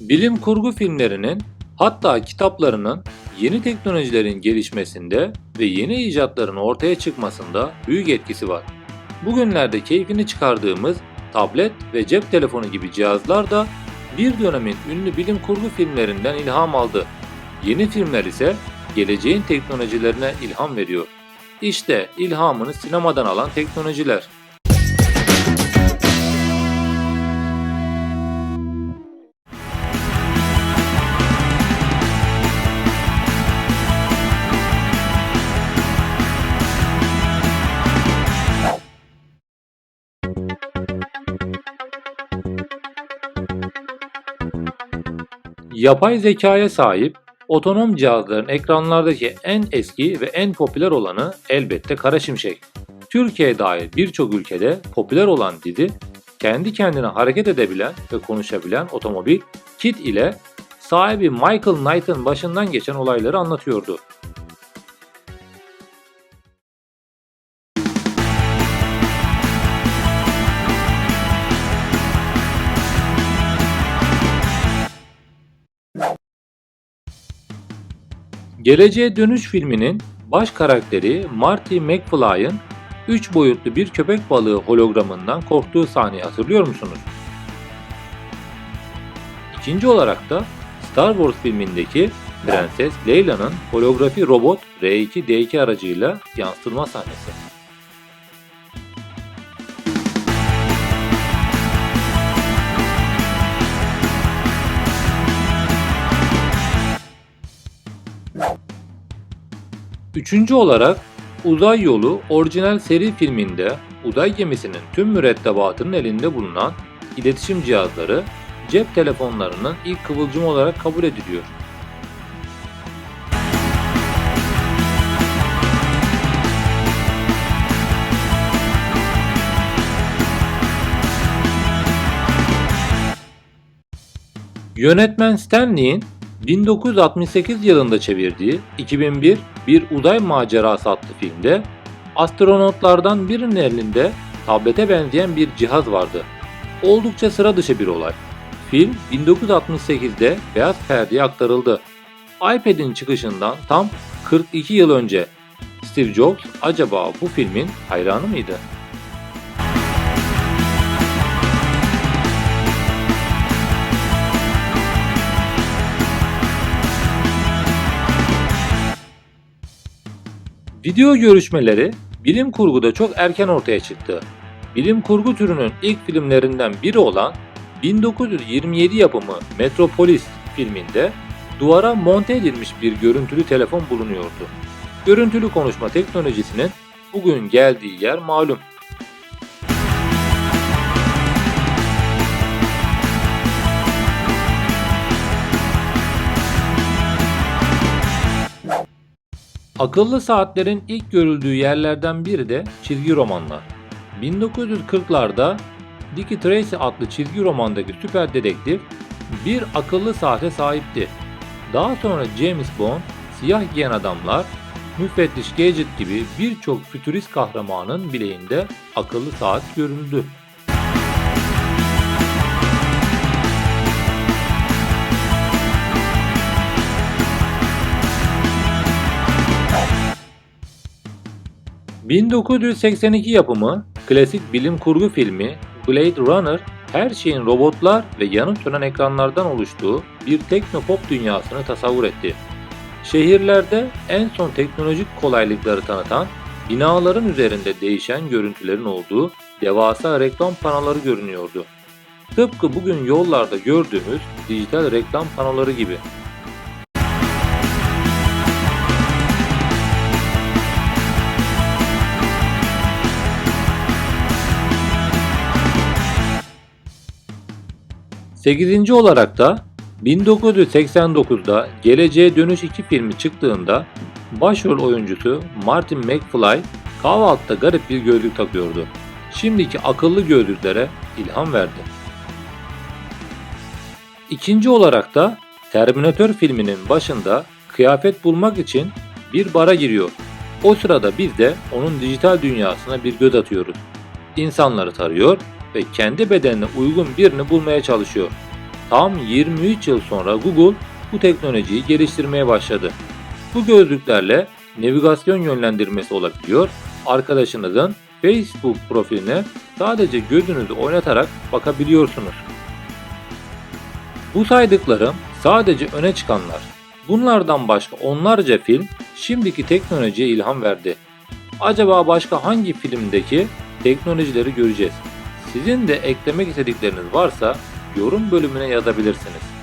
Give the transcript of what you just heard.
Bilim kurgu filmlerinin hatta kitaplarının yeni teknolojilerin gelişmesinde ve yeni icatların ortaya çıkmasında büyük etkisi var. Bugünlerde keyfini çıkardığımız tablet ve cep telefonu gibi cihazlar da bir dönemin ünlü bilim kurgu filmlerinden ilham aldı. Yeni filmler ise geleceğin teknolojilerine ilham veriyor. İşte ilhamını sinemadan alan teknolojiler. Yapay zekaya sahip otonom cihazların ekranlardaki en eski ve en popüler olanı elbette Kara Şimşek. Türkiye dahil birçok ülkede popüler olan dizi kendi kendine hareket edebilen ve konuşabilen otomobil Kit ile sahibi Michael Knight'ın başından geçen olayları anlatıyordu. Geleceğe Dönüş filminin baş karakteri Marty McFly'ın 3 boyutlu bir köpek balığı hologramından korktuğu sahneyi hatırlıyor musunuz? İkinci olarak da Star Wars filmindeki Prenses Leila'nın holografi robot R2-D2 aracıyla yansıtılma sahnesi. Üçüncü olarak Uzay Yolu orijinal seri filminde uzay gemisinin tüm mürettebatının elinde bulunan iletişim cihazları cep telefonlarının ilk kıvılcımı olarak kabul ediliyor. Yönetmen Stanley'in 1968 yılında çevirdiği 2001 Bir Uzay Macerası adlı filmde astronotlardan birinin elinde tablete benzeyen bir cihaz vardı. Oldukça sıra dışı bir olay. Film 1968'de beyaz perdeye aktarıldı. iPad'in çıkışından tam 42 yıl önce Steve Jobs acaba bu filmin hayranı mıydı? Video görüşmeleri bilim kurguda çok erken ortaya çıktı. Bilim kurgu türünün ilk filmlerinden biri olan 1927 yapımı Metropolis filminde duvara monte edilmiş bir görüntülü telefon bulunuyordu. Görüntülü konuşma teknolojisinin bugün geldiği yer malum. Akıllı saatlerin ilk görüldüğü yerlerden biri de çizgi romanlar. 1940'larda Dick Tracy adlı çizgi romandaki süper dedektif bir akıllı saate sahipti. Daha sonra James Bond, siyah giyen adamlar, müfettiş Gadget gibi birçok fütürist kahramanın bileğinde akıllı saat görüldü. ...1982 yapımı klasik bilim kurgu filmi Blade Runner her şeyin robotlar ve yanıp sönen ekranlardan oluştuğu bir teknopop dünyasını tasavvur etti. Şehirlerde en son teknolojik kolaylıkları tanıtan, binaların üzerinde değişen görüntülerin olduğu devasa reklam panoları görünüyordu. Tıpkı bugün yollarda gördüğümüz dijital reklam panoları gibi. Sekizinci olarak da 1989'da Geleceğe Dönüş 2 filmi çıktığında başrol oyuncusu Martin McFly kahvaltıda garip bir gözlük takıyordu. Şimdiki akıllı gözlüklere ilham verdi. İkinci olarak da Terminator filminin başında kıyafet bulmak için bir bara giriyor. O sırada biz de onun dijital dünyasına bir göz atıyoruz. İnsanları tarıyor ve kendi bedenine uygun birini bulmaya çalışıyor. Tam 23 yıl sonra Google bu teknolojiyi geliştirmeye başladı. Bu gözlüklerle navigasyon yönlendirmesi olabiliyor. Arkadaşınızın Facebook profiline sadece gözünüzü oynatarak bakabiliyorsunuz. Bu saydıklarım sadece öne çıkanlar. Bunlardan başka onlarca film şimdiki teknolojiye ilham verdi. Acaba başka hangi filmdeki teknolojileri göreceğiz? Sizin de eklemek istedikleriniz varsa yorum bölümüne yazabilirsiniz.